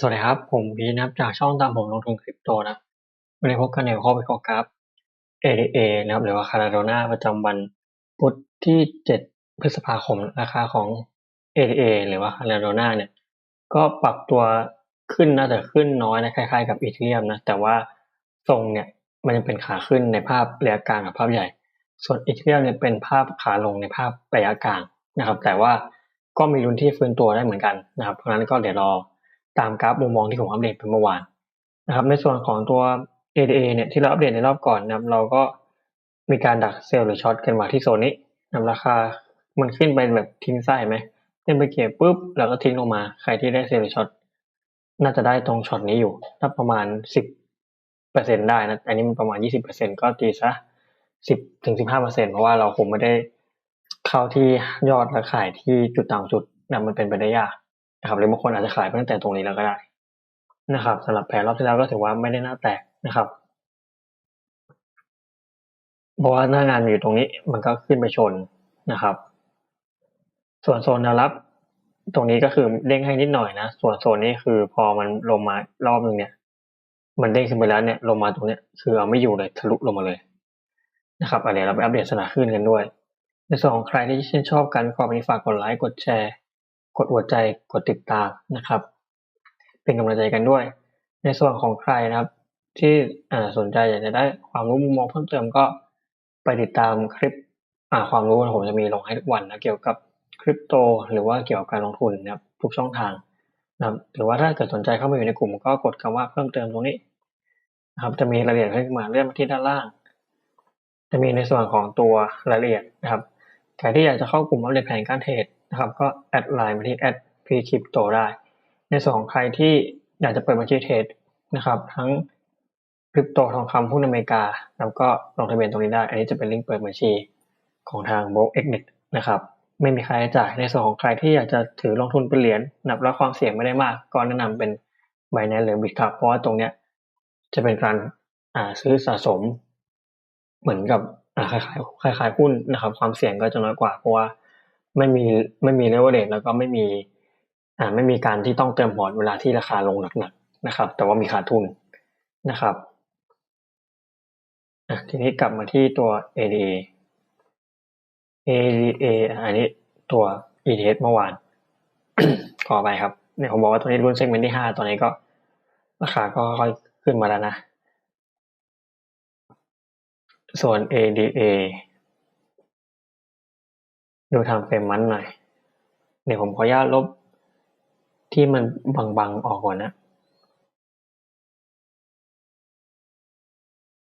สวัสดีครับ ผมพีนะครับจากช่องตามผมลงทุนคริปโตนะครับวันนี้พบกันในข้อวิเคราะห์กราฟ ADA นะครับหรือว่า Cardano ประจำวันพุธที่ 7 พฤษภาคมราคาของ ADA หรือว่า Cardano เนี่ยก็ปรับตัวขึ้นนะแต่ขึ้นน้อยนะคล้ายๆกับอีเทเรียมนะแต่ว่าทรงเนี่ยมันยังเป็นขาขึ้นในภาพระยะกลางกับภาพใหญ่ ส่วนอีเทเรียมเนี่ยเป็นภาพขาลงในภาพระยะกลางนะครับ แต่ว่าก็มีลุ้นที่ฟื้นตัวได้เหมือนกันนะครับเพราะนั้นก็เดี๋ยวรอ ตามกราฟมุมมองที่ผมอัปเดตไปเมื่อวานนะครับในส่วนของตัว ADA เนี่ยที่เราอัปเดตในรอบก่อนนะครับเราก็มีการดักเซลล์หรือช็อตกันมาที่โซนนี้นำราคามันขึ้นไปแบบทิ้งไส้ไหมขึ้นไปเก็บปุ๊บแล้วก็ทิ้งลงมาใครที่ได้เซลล์หรือช็อตน่าจะได้ตรงช็อตนี้อยู่ถ้าประมาณสิบเปอร์เซ็นได้นะอันนี้มันประมาณยี่สิบเปอร์เซ็นก็ตีซะสิบถึงสิบห้าเปอร์เซ็นเพราะว่าเราคงไม่ได้เข้าที่ยอดและขายที่จุดต่ำสุดนะมันเป็นไปได้ยาก นะครับหรือบางคนอาจจะขายไปตั้งแต่ตรงนี้แล้วก็ได้นะครับสำหรับแผนรอบที่แล้วก็ถือว่าไม่ได้น่าแตกนะครับเพราะว่าหน้างานอยู่ตรงนี้มันก็ขึ้นไปชนนะครับ ส่วนโซนแนวรับ ตรงนี้ก็คือเด้งให้นิดหน่อยนะส่วนโซนนี้คือพอมันลงมารอบหนึ่งเนี่ย มันเด้งขึ้นไปแล้วเนี่ยลงมาตรงเนี้ยคือเอาไม่อยู่เลยทะลุลงมาเลยนะครับอันนี้เราไปอัปเดตสนาขึ้นกันด้วย ในส่วนของใครที่ชื่นชอบการขอวันนี้ฝากกดไลค์กดแชร์ กดหัวใจกดติดตามนะครับ เป็นกำลังใจกันด้วย ในส่วนของใครนะครับ ที่สนใจอยากจะได้ความรู้มุมมองเพิ่มเติมก็ไปติดตามคลิปความรู้ผมจะมีลงให้ทุกวันนะเกี่ยวกับคริปโตหรือว่าเกี่ยวกับการลงทุนนะครับทุกช่องทางนะครับหรือว่าถ้าเกิดสนใจเข้ามาอยู่ในกลุ่มก็กดคำว่าเพิ่มเติมตรงนี้นะครับจะมีรายละเอียดขึ้นมาเลื่อนมาที่ด้านล่าง จะมีในส่วนของตัวรายละเอียดนะครับใครที่อยากจะเข้ากลุ่มอัปเดตแผนการเทรด นะครับก็แอดไลน์มาที่แอดพีคริปโตได้ ในส่วนของใครที่อยากจะเปิดบัญชีเทรดนะครับ ทั้งคริปโตทองคำหุ้นอเมริกาแล้วก็ลงทะเบียนตรงนี้ได้ อันนี้จะเป็นลิงก์เปิดบัญชีของทางโบกเอ็กเน็ตนะครับไม่มีค่าใช้จ่ายในส่วนของใครที่อยากจะถือลงทุนเป็นเหรียญนับแล้วความเสี่ยงไม่ได้มาก ก็แนะนำเป็นไบแนนหรือบิตคับเพราะว่าตรงเนี้ยจะเป็นการอ่าซื้อสะสม เหมือนกับอ่าคล้ายๆคล้ายๆหุ้นนะครับ ความเสี่ยงก็จะน้อยกว่าเพราะว่า ไม่มีไม่มีเลเวลเลแล้วก็ไม่มีอ่าไม่มีการที่ต้องเติมพอร์ตเวลาที่ราคาลงหนักๆนะครับ แต่ว่ามีขาดทุนนะครับอะทีนี้กลับมาที่ตัว ADA ADA อันนี้ตัว ETH เมื่อวานขอไปครับเนี่ยผมบอกว่าตัวนี้รุ่นเซกเมนต์ที่ห้าตอนนี้ก็ ราคาก็ค่อยขึ้นมาแล้วนะ ส่วน ADA ดูทางเฟรมมันหน่อย เดี๋ยวผมขออนุญาตลบที่มันบางๆออกก่อนนะ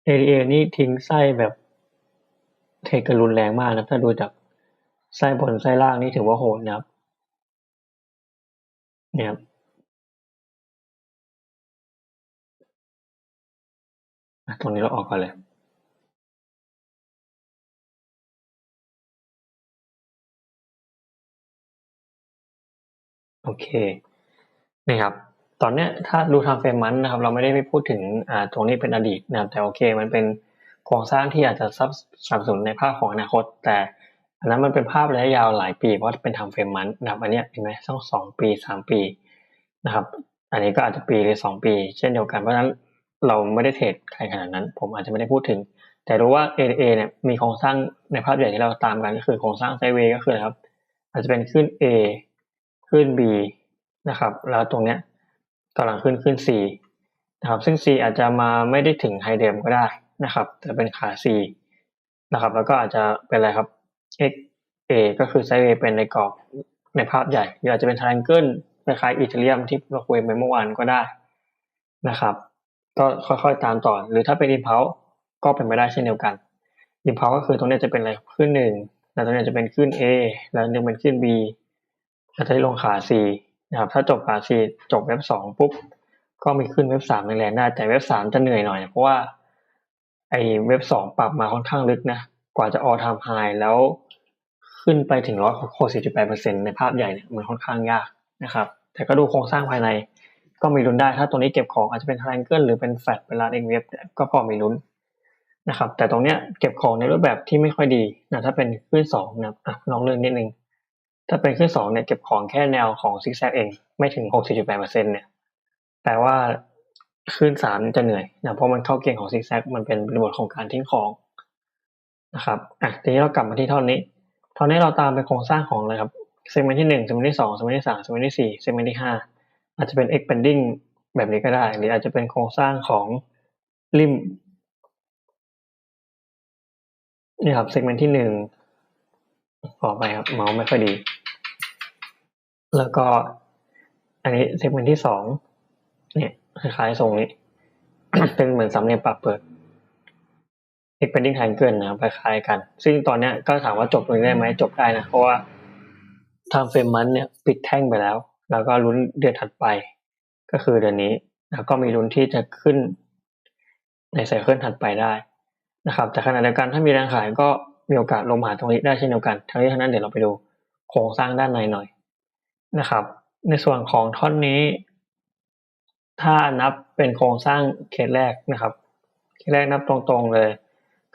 ADA นี่ทิ้งไส้แบบเทกันรุนแรงมากนะถ้าดูจากไส้บนไส้ล่างนี่ถือว่าโหดนะครับ เนี่ยตรงนี้เราออกก่อนเลย โอเคนี่ครับตอนเนี้ยถ้าดูทางเฟรมมันนะครับ เราไม่ได้ไปพูดถึงอ่าตรงนี้เป็นอดีตนะครับ แต่โอเค มันเป็นโครงสร้างที่อาจจะซับสนับสนุนในภาพของอนาคต แต่อันนั้นมันเป็นภาพระยะยาวหลายปีเพราะเป็นทางเฟรมมันนะครับ อันนี้เห็นไหมต้องสองปีสามปีนะครับ อันนี้ก็อาจจะปีหรือสองปี เช่นเดียวกันเพราะฉะนั้นเราไม่ได้เทรดใครขนาดนั้น ผมอาจจะไม่ได้พูดถึง แต่รู้ว่า A เนี่ยมีโครงสร้างในภาพใหญ่ที่เราตามกันก็คือโครงสร้างไซเวย์ก็คือครับ อาจจะเป็นขึ้น A ขึ้น B นะครับ แล้วตรงเนี้ยกำลังขึ้นขึ้น C นะครับซึ่ง C อาจจะมาไม่ได้ถึงไฮเดมก็ได้นะครับ แต่เป็นขา C นะครับ แล้วก็อาจจะเป็นอะไรครับ X A ก็คือไซเวย์เป็นในกรอบในภาพใหญ่หรืออาจจะเป็นทรังเกิลคล้ายๆอีเทเรียมที่เราคุยไปเมื่อวานก็ได้นะครับ ก็ค่อยๆตามต่อ หรือถ้าเป็นอินพาวก็เป็นไปได้เช่นเดียวกันอินพาวก็คือตรงนี้จะเป็นอะไรขึ้นหนึ่งแล้วตรงนี้จะเป็นขึ้น A แล้วนึงเป็นขึ้น B แล้วจะลงขา C นะครับถ้าจบขา C จบเว็บสองปุ๊บก็มีขึ้นเว็บสามแรงได้แต่เว็บสามจะเหนื่อยหน่อย เพราะว่าไอเว็บสองปรับมาค่อนข้างลึกนะกว่าจะออทามไฮแล้วขึ้นไปถึงร้อยหกสิบจุดแปดเปอร์เซ็นในภาพใหญ่เนี่ยมันค่อนข้างยากนะครับ แต่ก็ดูโครงสร้างภายในก็มีลุ้นได้ถ้าตรงนี้เก็บของอาจจะเป็นทรังเกิลหรือเป็นแฟลตเป็นลาดเองเว็บก็พอมีลุ้นนะครับแต่ตรงเนี้ยเก็บของในรูปแบบที่ไม่ค่อยดีนะถ้าเป็นขึ้นสองนะลองเลื่อนนิดนึง ถ้าเป็นขึ้นสองเนี่ยเก็บของแค่แนวของซิกแซกเอง ไม่ถึงหกสิบจุดแปดเปอร์เซ็นเนี่ยแต่ว่าขึ้นสามจะเหนื่อยนะเพราะมันเข้าเกณฑ์ของซิกแซกมันเป็นบริบทของการทิ้งของนะครับอะทีนี้เรากลับมาที่ท่อนนี้ท่อนนี้เราตามไปโครงสร้างของเลยครับเซกเมนต์ที่หนึ่งเซกเมนต์ที่สองเซกเมนต์ที่สามเซกเมนต์ที่สี่เซกเมนต์ที่ห้าอาจจะเป็น expanding แบบนี้ก็ได้ หรืออาจจะเป็นโครงสร้างของริมนี่ครับเซกเมนต์ที่หนึ่งขอไปครับ เมาส์ไม่ค่อยดี แล้วก็ อันนี้เซกเมนต์ที่สองเนี่ยคล้ายๆทรงนี้ เป็นเหมือนสามเหลี่ยมปรับเปิด expanding triangle นะครับคล้ายๆกัน ซึ่งตอนเนี้ยก็ถามว่าจบตรงนี้ได้ไหมจบได้นะ เพราะว่าทาเฟรมมันเนี่ยปิดแท่งไปแล้ว แล้วก็ลุ้นเดือนถัดไป ก็คือเดือนนี้ แล้วก็มีลุ้นที่จะขึ้นในไซเคิลถัดไปได้นะครับ แต่ขณะเดียวกันถ้ามีแรงขายก็มีโอกาสลงมาตรงนี้ได้เช่นเดียวกัน ทั้งนี้ทั้งนั้นเดี๋ยวเราไปดูโครงสร้างด้านในหน่อย นะครับ ในส่วนของท่อนนี้ ถ้านับเป็นโครงสร้างเคสแรกนะครับ เคสแรกนับตรงๆเลย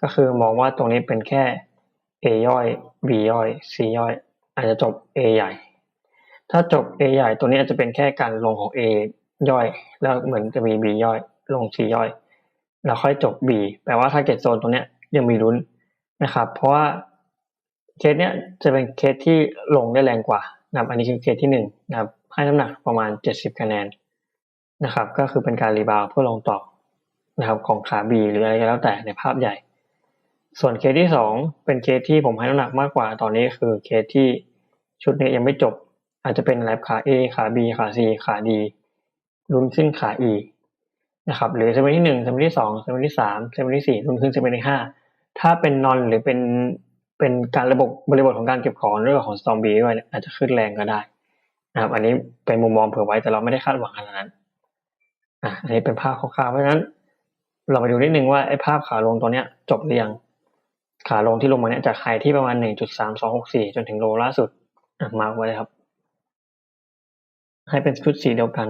ก็คือมองว่าตรงนี้เป็นแค่ A ย่อย B ย่อย C ย่อย อาจจะจบ A ใหญ่ ถ้าจบ A ใหญ่ตัวนี้อาจจะเป็นแค่การลงของ A ย่อย แล้วเหมือนจะมี B ย่อย ลง C ย่อย แล้วค่อยจบ B แปลว่าถ้าเกตโซนตรงนี้ยยังมีลุ้นนะครับ เพราะว่าเคสเนี้ยจะเป็นเคสที่ลงได้แรงกว่า นะครับอันนี้คือเคสที่หนึ่งนะครับให้น้ำหนักประมาณ 70 คะแนนนะครับ ก็คือเป็นการรีบาวเพื่อลงต่อนะครับของขา B หรืออะไรก็แล้วแต่ในภาพใหญ่ ส่วนเคสที่สองเป็นเคสที่ผมให้น้ำหนักมากกว่าตอนนี้คือเคสที่ชุดนี้ยังไม่จบ อาจจะเป็นแลบขา A ขา B ขา C ขา D ลุ้นขึ้นขา E นะครับหรือเซมนต์ที่หนึ่งเซมนต์ที่สองเซมนต์ที่สามเซมนต์ที่สี่ลุ้นขึ้นเซมนต์ที่ห้าถ้าเป็นนอนหรือเป็น เป็นการระบบบริบทของการเก็บของเรื่องของสตอมบีด้วยอาจจะขึ้นแรงก็ได้นะครับ อันนี้เป็นมุมมองเผื่อไว้แต่เราไม่ได้คาดหวังขนาดนั้นอะอันนี้เป็นภาพคร่าวๆเพราะฉะนั้น เรามาดูนิดนึงว่าไอ้ภาพขาลงตัวเนี้ยจบหรือยังขาลงที่ลงมาเนี้ยจากไฮที่ประมาณหนึ่งจุดสามสองหกสี่จนถึงโลล่าสุดอะมาร์กไว้เลยครับ ให้เป็นชุดสีเดียวกัน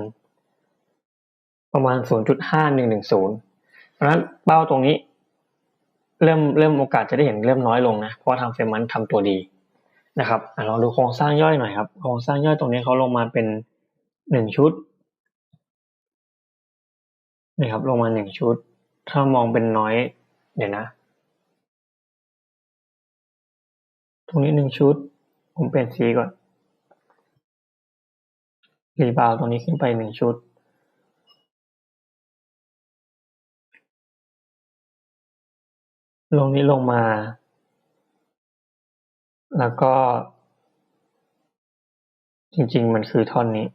ประมาณศูนย์จุดห้าหนึ่งหนึ่งศูนย์เพราะฉะนั้นเป้าตรงนี้ เริ่มเริ่มโอกาสจะได้เห็นเริ่มน้อยลงนะเพราะทางเฟรมมันทำตัวดีนะครับอลองดูโครงสร้างย่อยหน่อยครับโครงสร้างย่อยตรงนี้เขาลงมาเป็นหนึ่งชุดนี่ครับลงมาหนึ่งชุด ถ้ามองเป็นน้อยเดี๋ยวนะ ตรงนี้หนึ่งชุด ผมเปลี่ยนสีก่อนรีบาวตรงนี้ขึ้นไปหนึ่งชุด ลงนี้ลงมา แล้วก็ จริง ๆ มันคือท่อนนี้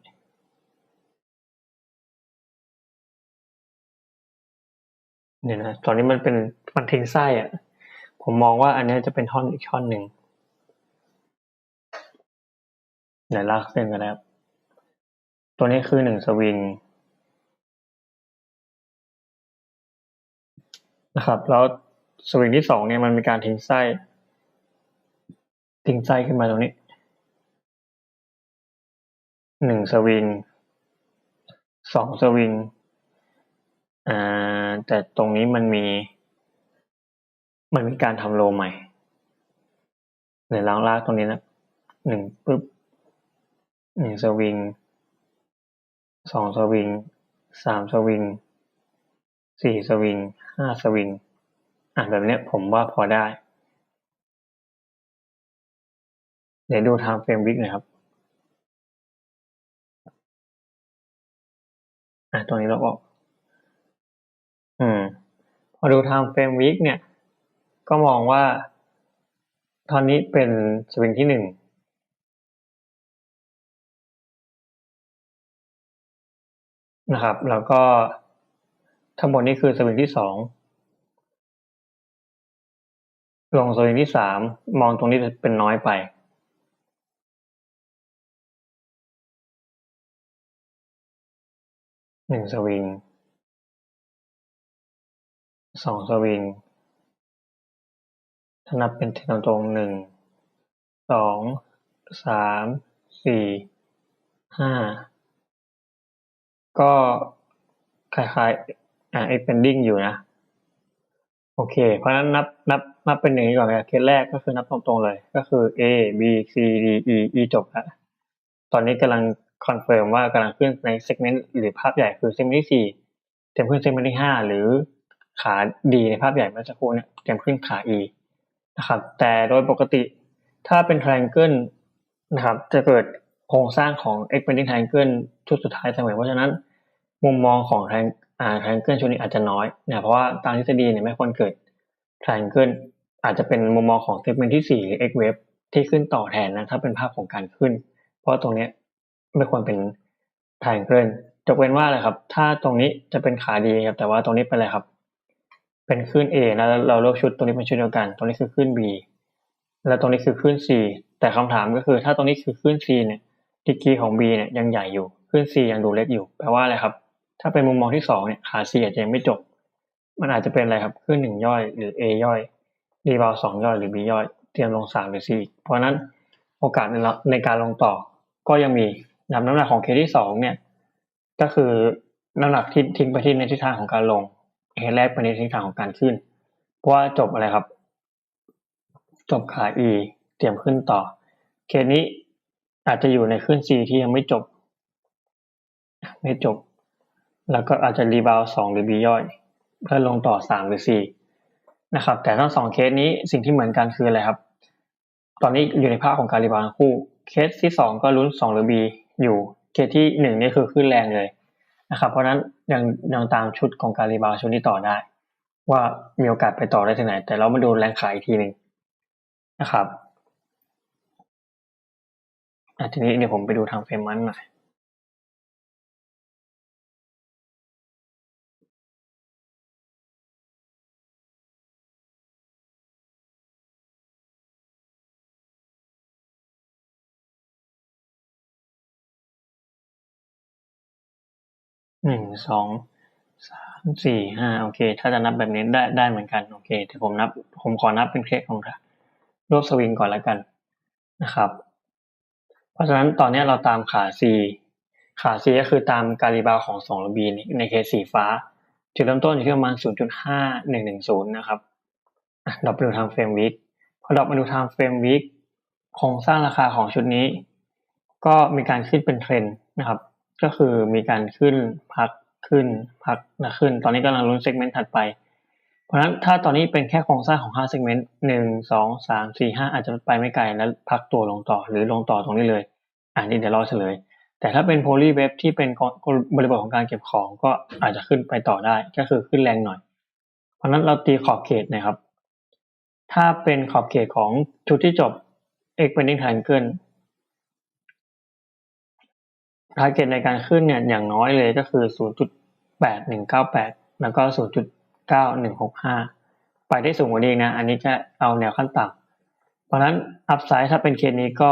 เนี่ยนะตอนนี้มันเป็นมันทิ้งไส้อะผมมองว่าอันนี้จะเป็นท่อนอีกท่อนหนึ่งเดี๋ยวลากเส้นกันแล้ว ตัวนี้คือหนึ่งสวิงนะครับ แล้ว สวิงที่สองเนี่ยมันมีการทิ้งไส้ทิ้งไส้ขึ้นมาตรงนี้หนึ่งสวิงสองสวิงอ่าแต่ตรงนี้มันมี มันมีการทำโลใหม่เดี๋ยวล้างลากตรงนี้นะหนึ่งปุ๊บหนึ่งสวิงสองสวิงสามสวิงสี่สวิงห้าสวิง อะแบบเนี้ยผมว่าพอได้ เดี๋ยวดูทางเฟรมวิกน่อยครับอะตรงนี้เราออกอืม พอดูทางเฟรมวิกเนี่ย ก็มองว่าตอนนี้เป็นสวิงที่หนึ่งนะครับ แล้วก็ทั้งหมดนี้คือสวิงที่สอง ลงสวิงที่สาม มองตรงนี้เป็นน้อยไปหนึ่งสวิงสองสวิงถ้านับเป็นทีตรงหนึ่งสองสามสี่ห้าก็คล้ายๆอ่า expanding อยู่นะ โอเค เพราะนั้นนับ นับนับเป็นอย่างนี้ก่อนเลยเคสแรกก็คือนับตรงๆเลย ก็คือ A B C D E E จบแล้วตอนนี้กำลังคอนเฟิร์มว่ากำลังขึ้นในเซกเมนต์หรือภาพใหญ่คือเซกเมนต์ที่สี่เตรียมขึ้นเซกเมนต์ที่ห้าหรือขาดีในภาพใหญ่เมื่อสักครู่เนี่ยเตรียมขึ้นขา E นะครับ แต่โดยปกติถ้าเป็น triangle นะครับ จะเกิดโครงสร้างของ expanding triangle ชุดสุดท้ายเสมอเพราะฉะนั้น มุมมองของ triangle ชุดนี้อาจจะน้อยนะเพราะว่าตามทฤษฎีเนี่ยไม่ควรเกิด triangle อาจจะเป็นมุมมองของ segment ที่สี่หรือ x wave ที่ขึ้นต่อแทนนะถ้าเป็นภาพของการขึ้น เพราะตรงนี้ไม่ควรเป็น triangle ยกเว้นว่าอะไรครับ ถ้าตรงนี้จะเป็นขาดีครับ แต่ว่าตรงนี้เป็นอะไรครับ เป็นขึ้น A แล้วเราเลือกชุดตรงนี้เป็นชุดเดียวกัน ตรงนี้คือขึ้น B แล้วตรงนี้คือขึ้น C แต่คำถามก็คือ ถ้าตรงนี้คือขึ้น C เนี่ยดีกีของ B เนี่ยยังใหญ่อยู่ ขึ้น C ยังดูเล็กอยู่ แปลว่าอะไรครับ ถ้าเป็นมุมมองที่สองเนี่ยขา C อาจจะยังไม่จบ มันอาจจะเป็นอะไรครับขึ้นหนึ่งย่อยหรือ A ย่อยรีบาวสองย่อยหรือ B ย่อย เตรียมลงสามหรือ C เพราะนั้นโอกาสในการลงต่อก็ยังมีน้ำน้ำหนักของเคที่สองเนี่ย ก็คือน้ำหนักที่ทิ้งไปที่ในทิศทางของการลงเคแรกไปในทิศทางของการขึ้น เพราะว่าจบอะไรครับ จบขา E เตรียมขึ้นต่อ เคสนี้อาจจะอยู่ในขึ้น C ที่ยังไม่จบ ไม่จบ แล้วก็อาจจะรีบาวสองหรือ B ย่อย เพื่อลงต่อสามหรือสี่นะครับ แต่ทั้งสองเคสนี้สิ่งที่เหมือนกันคืออะไรครับ ตอนนี้อยู่ในภาคของการรีบาวคู่ เคสที่สองก็ลุ้นสองหรือ B อยู่ เคสที่หนึ่งนี่คือขึ้นแรงเลยนะครับ เพราะนั้นยังยังตามชุดของการรีบาวชุดนี้ต่อได้ ว่ามีโอกาสไปต่อได้ที่ไหน แต่เรามาดูแรงขายอีกทีหนึ่งนะครับทีนี้เดี๋ยวผมไปดูทางเฟรมมันหน่อย หนึ่งสองสามสี่ห้าโอเค ถ้าจะนับแบบนี้ได้ได้เหมือนกันโอเคแต่ผมนับ ผมขอนับเป็นเคสของรวบสวิงก่อนแล้วกันนะครับ เพราะฉะนั้นตอนนี้เราตามขา C ขา C ก็คือตามการีบาวของ2ระบีในเคสสีฟ้า จุดเริ่มต้นอยู่ที่ประมาณ 0.5110 นะครับเราไปดูทางเฟรมวิกพอเรามาดูทางเฟรมวิกโครงสร้างราคาของชุดนี้ ก็มีการขึ้นเป็นเทรนด์นะครับ ก็คือมีการขึ้นพักขึ้นพักนะขึ้น ตอนนี้กำลังลุ้นเซกเมนต์ถัดไป เพราะฉะนั้นถ้าตอนนี้เป็นแค่โครงสร้างของ5เซกเมนต์หนึ่งสองสามสี่ห้าอาจจะไปไม่ไกลแล้วพักตัวลงต่อหรือลงต่อตรงนี้เลย อันนี้เดี๋ยวรอเฉลย แต่ถ้าเป็นโพลีเว็บที่เป็นบริบทของการเก็บของก็อาจจะขึ้นไปต่อได้ก็คือขึ้นแรงหน่อย เพราะนั้นเราตีขอบเขตนะครับ ถ้าเป็นขอบเขตของชุดที่จบ expanding triangle ทาร์เก็ตในการขึ้นเนี่ยอย่างน้อยเลยก็คือ 0.8198 แล้วก็ 0.9165 ไปได้สูงกว่านี้นะ อันนี้จะเอาแนวขั้นต่ำเพราะนั้นอัพไซด์ถ้าเป็นเคสนี้ก็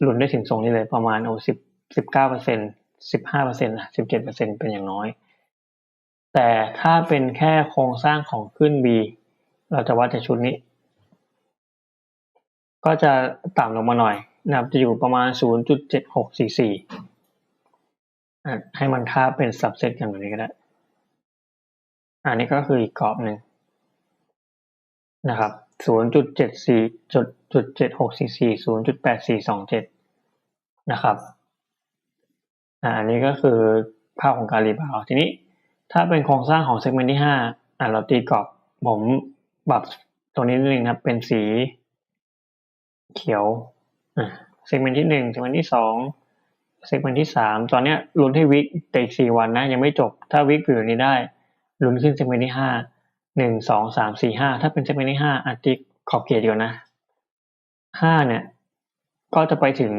หลุนได้ถึงทรงนี้เลยประมาณโอ้สิบสิบเก้าเปอร์เซ็นสิบห้าเปอร์เซ็นต์สิบเจ็ดเปอร์เซ็นเป็นอย่างน้อย แต่ถ้าเป็นแค่โครงสร้างของขึ้น B เราจะวัดจากชุดนี้ ก็จะต่ำลงมาหน่อยนะครับจะอยู่ประมาณ 0.7644 ให้มันค่าเป็น subset กันแบบนี้ก็ได้ อันนี้ก็คืออีกกรอบหนึ่งนะครับ0.74จุดจุด7644 0.8427นะครับอันนี้ก็คือภาพของการรีบาวทีนี้ถ้าเป็นโครงสร้างของเซกเมนต์ที่5อ่าเราตีกรอบผมปรับตรงนี้นิดนึงนะเป็นสีเขียวเซกเมนต์ที่1เซกเมนต์ที่2 เซกเมนต์ที่สามตอนเนี้ยลุ้นให้วิกแต่อีกสี่วันนะ ยังไม่จบถ้าวิกอยู่นี้ได้ลุ้นขึ้นเซกเมนต์ที่ห้าหนึ่งสองสามสี่ห้าถ้าเป็นเซกเมนต์ที่ห้าอาทิตขอบเขตอยู่นะห้าเนี่ย ก็จะไปถึง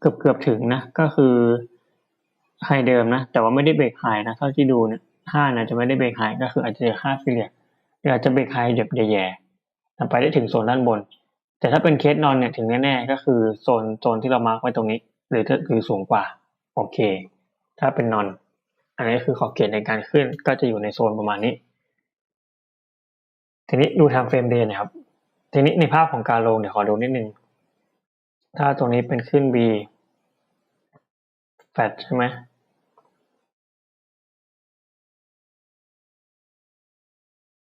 เกือบเกือบถึงนะ ก็คือไฮเดิมนะ แต่ว่าไม่ได้เบรกไฮนะเท่าที่ดูเนี่ยห้าเนี่ยจะไม่ได้เบรกไฮก็คืออาจจะเจอห้าฟิเลียหรืออาจจะเบรกไฮแบบแย่ๆไปได้ถึงโซนด้านบน แต่ถ้าเป็นเคสนอนเนี่ยถึงแน่ๆก็คือโซนโซนที่เรามาร์กไว้ตรงนี้ หรือถ้าคือสูงกว่า โอเค ถ้าเป็นนอน อันนี้คือขอบเขตในการขึ้นก็จะอยู่ในโซนประมาณนี้ ทีนี้ดูทางเฟรมเดย์นะครับ ทีนี้ในภาพของการลงเดี๋ยวขอดูนิดนึง ถ้าตรงนี้เป็นขึ้น B แฟดใช่ไหม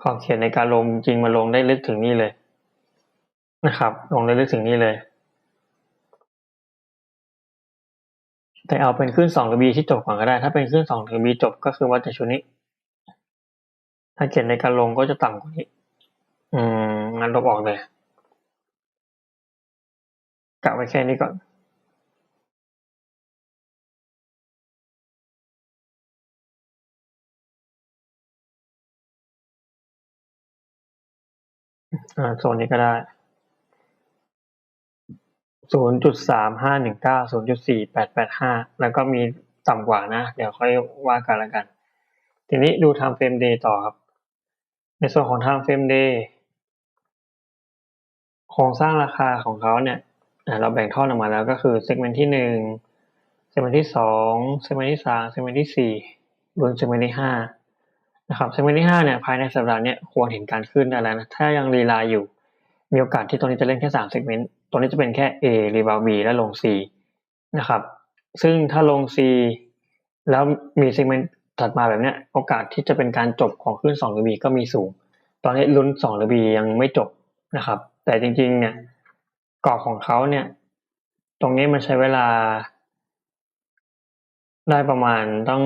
ขอบเขตในการลงจริงมาลงได้ลึกถึงนี่เลย นะครับลงได้ลึกถึงนี่เลย แต่เอาเป็นขึ้นสองบีที่จบก่อนก็ได้ ถ้าเป็นขึ้นสองบีจบก็คือว่าจะชุดนี้ ถ้าเขียนในการลงก็จะต่ำกว่านี้ อืมงั้นลบออกเลยกะไว้แค่นี้ก่อนอ่าโซนนี้ก็ได้ ศูนย์จุดสามห้าหนึ่งเก้าศูนย์จุดสี่แปดแปดห้าแล้วก็มีต่ำกว่านะ เดี๋ยวค่อยว่ากันละกัน ทีนี้ดู time frame day ต่อครับ ในส่วนของ time frame day โครงสร้างราคาของเขาเนี่ยเราแบ่งทอดออกมาแล้วก็คือ segment ที่หนึ่ง segment ที่สอง segment ที่สาม segment ที่สี่รวม segment ที่ห้านะครับ segment ที่ห้าเนี่ยภายในสัปดาห์นี้ควรเห็นการขึ้นได้แล้วนะถ้ายังรีลายอยู่มีโอกาสที่ตรงนี้จะเล่นแค่สาม segment ตัวนี้จะเป็นแค่ A รีบาว B และลง C นะครับ ซึ่งถ้าลง C แล้วมี segment ถัดมาแบบนี้โอกาสที่จะเป็นการจบของขึ้น2หรือ B ก็มีสูง ตอนนี้ลุ้น2หรือ B ยังไม่จบนะครับ แต่จริงๆเนี่ยกรอบของเขาเนี่ย ตรงนี้มันใช้เวลา ได้ประมาณต้อง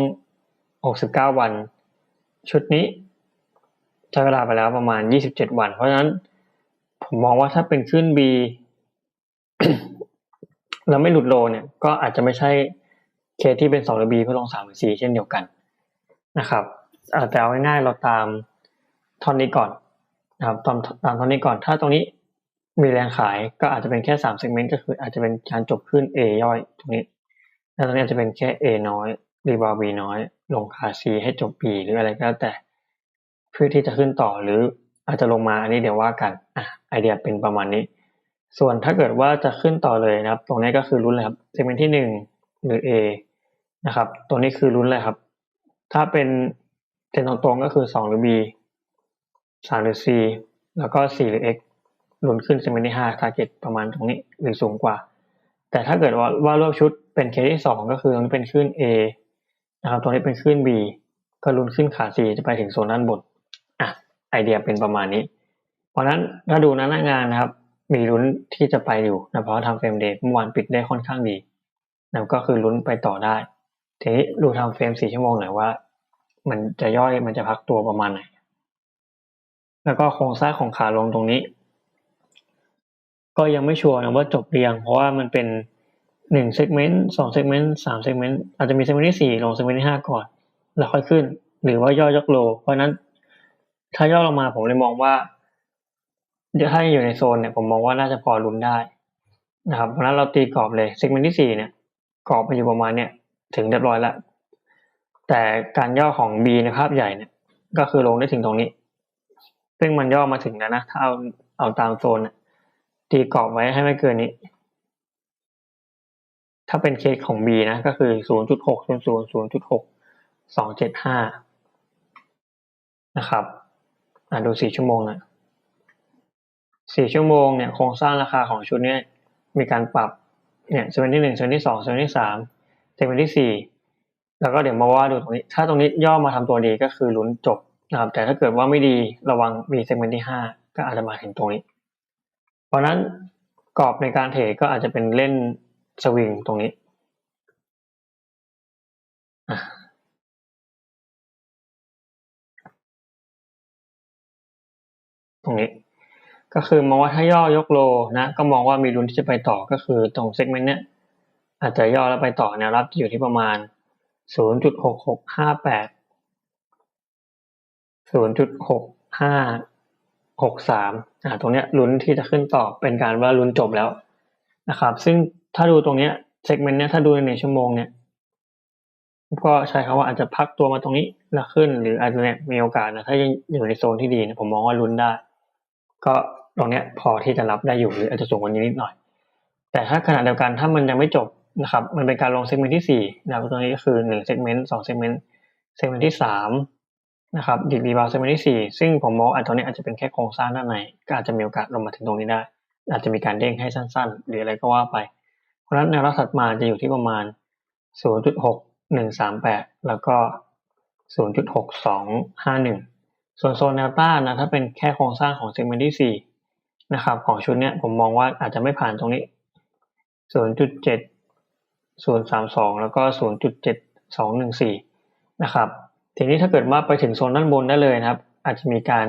69 วัน ชุดนี้ใช้เวลาไปแล้วประมาณ 27 วัน เพราะฉะนั้นผมมองว่าถ้าเป็นขึ้น B แล้วไม่หลุดโลเนี่ยก็อาจจะไม่ใช่เคสที่เป็น2หรือ B เพื่อลง3หรือ4เช่นเดียวกันนะครับแต่เอาง่ายๆเราตามท่อนนี้ก่อนนะครับตามตามท่อนนี้ก่อนถ้าตรงนี้มีแรงขายก็อาจจะเป็นแค่สามเซกเมนต์ก็คืออาจจะเป็นการจบขึ้น A ย่อยตรงนี้แล้วตรงนี้อาจจะเป็นแค่ A น้อยรีบาว B น้อย ลงคา C ให้จบ B หรืออะไรก็แล้วแต่เพื่อที่จะขึ้นต่อหรืออาจจะลงมาอันนี้เดี๋ยวว่ากันอะไอเดียเป็นประมาณนี้ ส่วนถ้าเกิดว่าจะขึ้นต่อเลยนะครับ ตรงนี้ก็คือรุ้นเลยครับเซกเมนต์ที่หนึ่งหรือ A นะครับตรงนี้คือรุ้นเลยครับ ถ้าเป็นเทนตรงๆก็คือสองหรือ B สามหรือ C แล้วก็สี่หรือ X หนุนขึ้นเซกเมนต์ที่ห้าทาร์เก็ตประมาณตรงนี้หรือสูงกว่า แต่ถ้าเกิดว่าว่ารวบชุดเป็นเคสที่สองก็คือตรงนี้เป็นขึ้น A นะครับตรงนี้เป็นขึ้น B ก็ลุ้นขึ้นขา C จะไปถึงโซนด้านบนอะไอเดียเป็นประมาณนี้ เพราะนั้นถ้าดูนั้นงานนะครับ มีลุ้นที่จะไปอยู่นะเพราะทำเฟรมเดย์เมื่อวานปิดได้ค่อนข้างดีนะก็คือลุ้นไปต่อได้ ทีนี้ดูทำเฟรมสี่ชั่วโมงหน่อยว่า มันจะย่อยมันจะพักตัวประมาณไหน แล้วก็โครงสร้างของขาลงตรงนี้ ก็ยังไม่ชัวร์นะว่าจบเรียง เพราะว่ามันเป็นหนึ่งเซกเมนต์สองเซกเมนต์สามเซกเมนต์อาจจะมีเซกเมนต์ที่สี่ลงเซกเมนต์ที่ห้าก่อน แล้วค่อยขึ้น หรือว่าย่อยกโล เพราะนั้น ถ้าย่อลงมาผมเลยมองว่า ถ้าอยู่ในโซนเนี่ยผมมองว่าน่าจะพอลุ้นได้นะครับ เพราะนั้นเราตีกรอบเลยเซกเมนต์ที่สี่เนี่ยกรอบมาอยู่ประมาณเนี่ยถึงเรียบร้อยแล้ว แต่การย่อของ B ในภาพใหญ่เนี่ยก็คือลงได้ถึงตรงนี้ ซึ่งมันย่อมาถึงแล้วนะ ถ้าเอาเอาตามโซนเนี่ยตีกรอบไว้ให้ไม่เกินนี้ ถ้าเป็นเคสของ B นะ ก็คือ 0.6 0 0 0.6 275 นะครับ อ่าดู 4 ชั่วโมงนะ 4ชั่วโมงเนี่ยโครงสร้างราคาของชุดนี้มีการปรับเนี่ยเซนที่หนึ่งเซนที่สองเซนที่สามเซนที่สี่แล้วก็เดี๋ยวมาว่าดูตรงนี้ ถ้าตรงนี้ย่อมาทำตัวดีก็คือลุ้นจบนะครับ แต่ถ้าเกิดว่าไม่ดีระวังมีเซกเมนต์ที่ห้าก็อาจจะมาถึงตรงนี้ เพราะนั้นกรอบในการเทรดก็อาจจะเป็นเล่นสวิงตรงนี้ตรงนี้ ก็คือมองว่าถ้าย่อยกโลนะก็มองว่ามีลุ้นที่จะไปต่อก็คือตรงเซกเมนต์เนี้ยอาจจะย่อแล้วไปต่อแนวรับอยู่ที่ประมาณ 0.6658 0.65หกสามอ่าตรงเนี้ยลุ้นที่จะขึ้นต่อเป็นการว่าลุ้นจบแล้วนะครับ ซึ่งถ้าดูตรงเนี้ยเซกเมนต์เนี้ยถ้าดูในชั่วโมงเนี้ยก็ใช้คำว่าอาจจะพักตัวมาตรงนี้แล้วขึ้น หรืออาจจะเนี่ยมีโอกาสนะถ้ายังอยู่ในโซนที่ดีเนี่ยผมมองว่าลุ้นได้ ก็ ตรงเนี้ยพอที่จะรับได้อยู่หรืออาจจะสูงกว่านี้นิดหน่อย แต่ถ้าขณะเดียวกันถ้ามันยังไม่จบนะครับ มันเป็นการลงเซกเมนต์ที่สี่นะครับตรงนี้ก็คือหนึ่งเซกเมนต์สองเซกเมนต์เซกเมนต์ที่สามนะครับดิดรีบาวเซกเมิที่สี่ซึ่งผมมองอันตรงนี้อาจจะเป็นแค่โครงสร้างด้านในก็อาจจะมีโอกาสลงมาถึงตรงนี้ได้ อาจจะมีการเด้งให้สั้น ๆ หรืออะไรก็ว่าไป เพราะฉะนั้นแนวรับถัดมาจะอยู่ที่ประมาณ 0.6138 แล้วก็ 0.6251 ส่วนโซนแนวต้านนะถ้าเป็นแค่โครงสร้างของเซกเมนต์ที่4 นะครับของชุดเนี้ยผมมองว่าอาจจะไม่ผ่านตรงนี้ 0.7 0.32 แล้วก็ 0.7214 นะครับ ทีนี้ถ้าเกิดว่าไปถึงโซนด้านบนได้เลยนะครับ อาจจะมีการ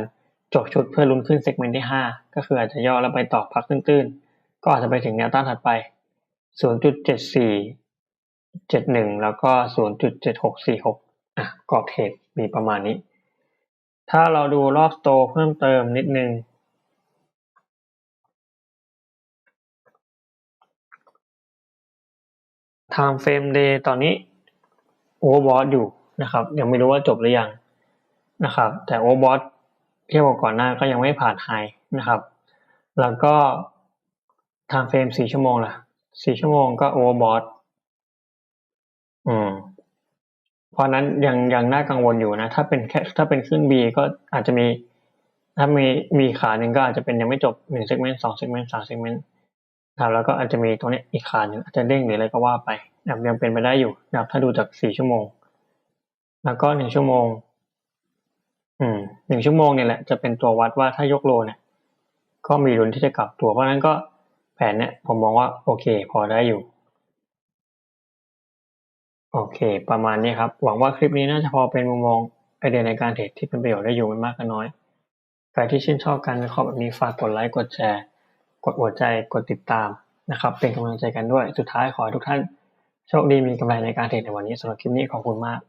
จบชุดเพื่อลุ้นขึ้นเซกเมนต์ที่ 5 ก็คืออาจจะย่อแล้วไปต่อพักตื้นๆ ก็อาจจะไปถึงแนวต้านถัดไป 0.74 71 แล้วก็ 0.7646 อะกรอบเขตมีประมาณนี้ ถ้าเราดูรอบโตเพิ่มเติมนิดนึง time frame day ตอนนี้ overbought อยู่นะครับ ยังไม่รู้ว่าจบหรือยังนะครับ แต่ overbought เทียบกับก่อนหน้าก็ยังไม่ผ่านไฮนะครับ แล้วก็ time frame สี่ชั่วโมงล่ะสี่ชั่วโมงก็ overbought อืมเพราะนั้นยังยังน่ากังวลอยู่นะ ถ้าเป็นแค่ถ้าเป็นครึ่ง B ก็อาจจะมี ถ้ามีมีขาหนึ่งก็อาจจะเป็นยังไม่จบหนึ่งเซกเมนต์สองเซกเมนต์สามเซกเมนต์ ครับแล้วก็อาจจะมีตรงนี้อีกขาหนึ่งอาจจะเด้งหรืออะไรก็ว่าไปนะครับยังเป็นไปได้อยู่นะครับถ้าดูจากสี่ชั่วโมง แล้วก็หนึ่งชั่วโมง อืมหนึ่งชั่วโมงเนี่ยแหละจะเป็นตัววัดว่าถ้ายกโลเนี่ยก็มีลุ้นที่จะกลับตัวเพราะนั้นก็แผนเนี่ยผมมองว่าโอเค พอได้อยู่ โอเค ประมาณนี้ครับ หวังว่าคลิปนี้น่าจะพอเป็นมุมมองไอเดียในการเทรดที่เป็นประโยชน์ได้อยู่ไม่มากก็น้อยใครที่ชื่นชอบการวิเคราะห์แบบนี้ฝากกดไลค์กดแชร์ กดหัวใจกดติดตามนะครับ เป็นกำลังใจกันด้วย สุดท้ายขอให้ทุกท่านโชคดีมีกำไรในการเทรดในวันนี้สำหรับคลิปนี้ขอบคุณมาก